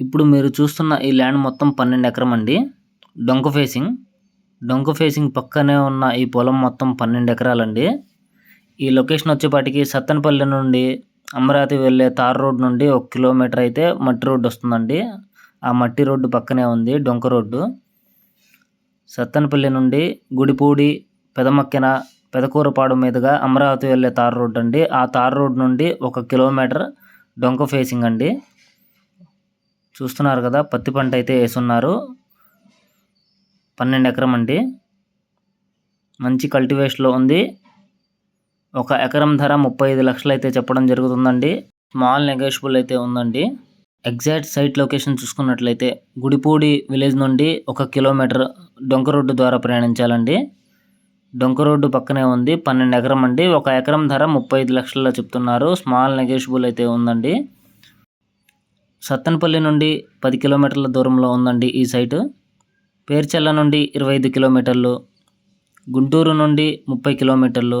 ఇప్పుడు మీరు చూస్తున్న ఈ ల్యాండ్ మొత్తం పన్నెండు ఎకరం అండి. డొంక ఫేసింగ్. డొంక ఫేసింగ్ పక్కనే ఉన్న ఈ పొలం మొత్తం పన్నెండు ఎకరాలండి. ఈ లొకేషన్ వచ్చేపాటికి సత్తెనపల్లి నుండి అమరావతి వెళ్ళే తార్ రోడ్ నుండి ఒక కిలోమీటర్ అయితే మట్టి రోడ్డు వస్తుందండి. ఆ మట్టి రోడ్డు పక్కనే ఉంది డొంక రోడ్డు. సత్తెనపల్లి నుండి గుడిపూడి పెదమక్కెన పెదకూరపాడు మీదుగా అమరావతి వెళ్ళే తార్ రోడ్ అండి. ఆ తార్ రోడ్ నుండి ఒక కిలోమీటర్ డొంక ఫేసింగ్ అండి. చూస్తున్నారు కదా పత్తి పంట అయితే వేసున్నారు పన్నెండు ఎకరం అండి. మంచి కల్టివేషన్లో ఉంది. ఒక ఎకరం ధర ముప్పై ఐదు లక్షలు అయితే చెప్పడం జరుగుతుందండి. స్మాల్ నెగోషియబుల్ అయితే ఉందండి. ఎగ్జాక్ట్ సైట్ లొకేషన్ చూసుకున్నట్లయితే గుడిపూడి విలేజ్ నుండి ఒక కిలోమీటర్ డొంక రోడ్డు ద్వారా ప్రయాణించాలండి. డొంక రోడ్డు పక్కనే ఉంది. పన్నెండు ఎకరం అండి. ఒక ఎకరం ధర ముప్పై ఐదు లక్షల్లో చెప్తున్నారు. స్మాల్ నెగోషియబుల్ అయితే ఉందండి. సత్తెనపల్లి నుండి పది కిలోమీటర్ల దూరంలో ఉందండి ఈ సైటు. పేర్చెల్ల నుండి ఇరవై ఐదు కిలోమీటర్లు గుంటూరు నుండి ముప్పై కిలోమీటర్లు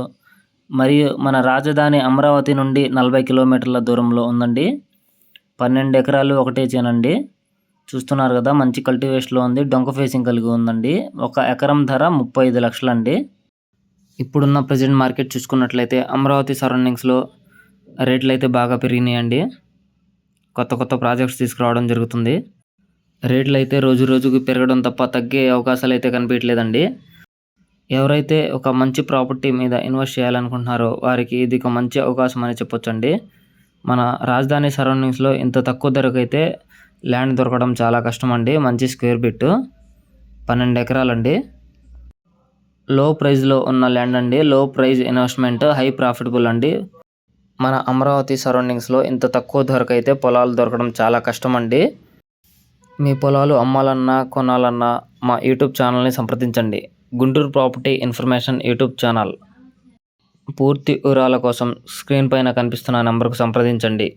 మరియు మన రాజధాని అమరావతి నుండి నలభై కిలోమీటర్ల దూరంలో ఉందండి. పన్నెండు ఎకరాలు ఒకటే చేనండి. చూస్తున్నారు కదా మంచి కల్టివేషన్లో ఉంది డొంక ఫేసింగ్ కలిగి ఉందండి. ఒక ఎకరం ధర ముప్పై ఐదు లక్షలండి. ఇప్పుడున్న ప్రజెంట్ మార్కెట్ చూసుకున్నట్లయితే అమరావతి సరౌండింగ్స్లో రేట్లు అయితే బాగా పెరిగినాయండి. కొత్త కొత్త ప్రాజెక్ట్స్ తీసుకురావడం జరుగుతుంది. రేట్లు అయితే రోజు రోజుకు పెరగడం తప్ప తగ్గే అవకాశాలు అయితే కనిపించలేదండి ఎవరైతే ఒక మంచి ప్రాపర్టీ మీద ఇన్వెస్ట్ చేయాలనుకుంటున్నారో వారికి ఇది ఒక మంచి అవకాశం అని చెప్పొచ్చండి. మన రాజధాని సరౌండింగ్స్లో ఇంత తక్కువ ధరకైతే ల్యాండ్ దొరకడం చాలా కష్టం అండి మంచి స్క్వేర్ బిట్ పన్నెండు ఎకరాలండి. లో ప్రైజ్లో ఉన్న ల్యాండ్ అండి. లో ప్రైజ్ ఇన్వెస్ట్మెంట్ హై ప్రాఫిటబుల్ అండి. మన అమరావతి సరౌండింగ్స్లో ఇంత తక్కువ ధరకైతే పొలాలు దొరకడం చాలా కష్టం అండి మీ పొలాలు అమ్మాలన్నా కొనాలన్నా మా యూట్యూబ్ ఛానల్ని సంప్రదించండి. Guntur property information YouTube channel. పూర్తి వివరాల కోసం స్క్రీన్ పైన కనిపిస్తున్న నెంబర్కు సంప్రదించండి.